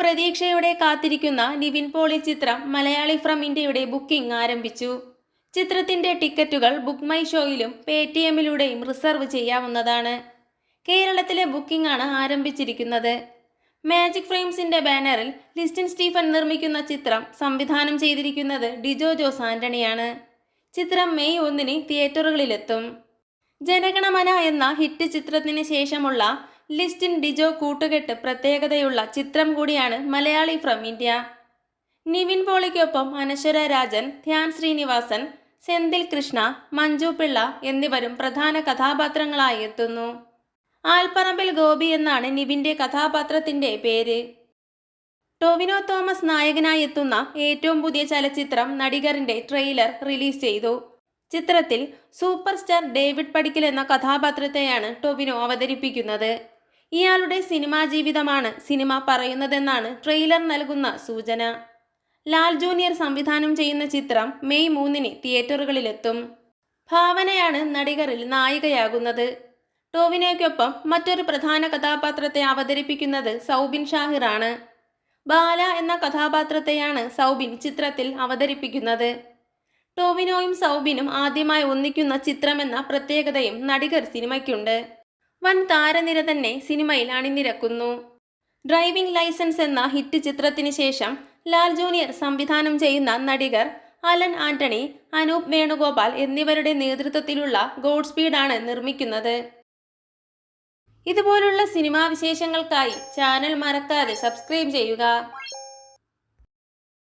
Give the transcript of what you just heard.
പ്രതീക്ഷയോടെ കാത്തിരിക്കുന്ന നിവിൻ പോളി ചിത്രം മലയാളി ഫ്രം ഇന്ത്യയുടെ ബുക്കിംഗ് ആരംഭിച്ചു. ചിത്രത്തിന്റെ ടിക്കറ്റുകൾ ബുക്ക് മൈ ഷോയിലും പേ ടി എമ്മിലൂടെയും റിസർവ് ചെയ്യാവുന്നതാണ്. കേരളത്തിലെ ബുക്കിംഗ് ആണ് ആരംഭിച്ചിരിക്കുന്നത്. മാജിക് ഫ്രെയിംസിന്റെ ബാനറിൽ ലിസ്റ്റിൻ സ്റ്റീഫൻ നിർമ്മിക്കുന്ന ചിത്രം സംവിധാനം ചെയ്തിരിക്കുന്നത് ഡിജോ ജോസ് ആന്റണിയാണ്. ചിത്രം മെയ് ഒന്നിന് തിയേറ്ററുകളിലെത്തും. ജനഗണമന എന്ന ഹിറ്റ് ചിത്രത്തിന് ശേഷമുള്ള ലിസ്റ്റിൻ ഡിജോ കൂട്ടുകെട്ട് പ്രത്യേകതയുള്ള ചിത്രം കൂടിയാണ് മലയാളി ഫ്രം ഇന്ത്യ. നിവിൻ പോളിക്കൊപ്പം അനശ്വര രാജൻ ധ്യാൻ ശ്രീനിവാസൻ സെന്തിൽ കൃഷ്ണ മഞ്ജു പിള്ള എന്നിവരും പ്രധാന കഥാപാത്രങ്ങളായി എത്തുന്നു. ആൽപ്പറമ്പിൽ ഗോപി എന്നാണ് നിവിന്റെ കഥാപാത്രത്തിന്റെ പേര്. ടൊവിനോ തോമസ് നായകനായി എത്തുന്ന ഏറ്റവും പുതിയ ചലച്ചിത്രം നടികറിന്റെ ട്രെയിലർ റിലീസ് ചെയ്തു. ചിത്രത്തിൽ സൂപ്പർ സ്റ്റാർ ഡേവിഡ് പടിക്കൽ എന്ന കഥാപാത്രത്തെയാണ് ടൊവിനോ അവതരിപ്പിക്കുന്നത്. ഇയാളുടെ സിനിമാ ജീവിതമാണ് സിനിമ പറയുന്നതെന്നാണ് ട്രെയിലർ നൽകുന്ന സൂചന. ലാൽ ജൂനിയർ സംവിധാനം ചെയ്യുന്ന ചിത്രം മെയ് മൂന്നിന് തിയേറ്ററുകളിലെത്തും. ഭാവനയാണ് നടികറിൽ നായികയാകുന്നത്. ടോവിനോയ്ക്കൊപ്പം മറ്റൊരു പ്രധാന കഥാപാത്രത്തെ അവതരിപ്പിക്കുന്നത് സൗബിൻ ഷാഹിറാണ്. ബാല എന്ന കഥാപാത്രത്തെയാണ് സൗബിൻ ചിത്രത്തിൽ അവതരിപ്പിക്കുന്നത്. ടോവിനോയും സൗബിനും ആദ്യമായി ഒന്നിക്കുന്ന ചിത്രമെന്ന പ്രത്യേകതയും നടികർ സിനിമയ്ക്കുണ്ട്. വൻ താരനിര തന്നെ സിനിമയിൽ അണിനിരക്കുന്നു. ഡ്രൈവിംഗ് ലൈസൻസ് എന്ന ഹിറ്റ് ചിത്രത്തിന് ശേഷം ലാൽ ജൂനിയർ സംവിധാനം ചെയ്യുന്ന നടികർ അലൻ ആന്റണി അനൂപ് വേണുഗോപാൽ എന്നിവരുടെ നേതൃത്വത്തിലുള്ള ഗോഡ് സ്പീഡാണ് നിർമ്മിക്കുന്നത്. ഇതുപോലുള്ള സിനിമാ വിശേഷങ്ങൾക്കായി ചാനൽ മറക്കാതെ സബ്സ്ക്രൈബ് ചെയ്യുക.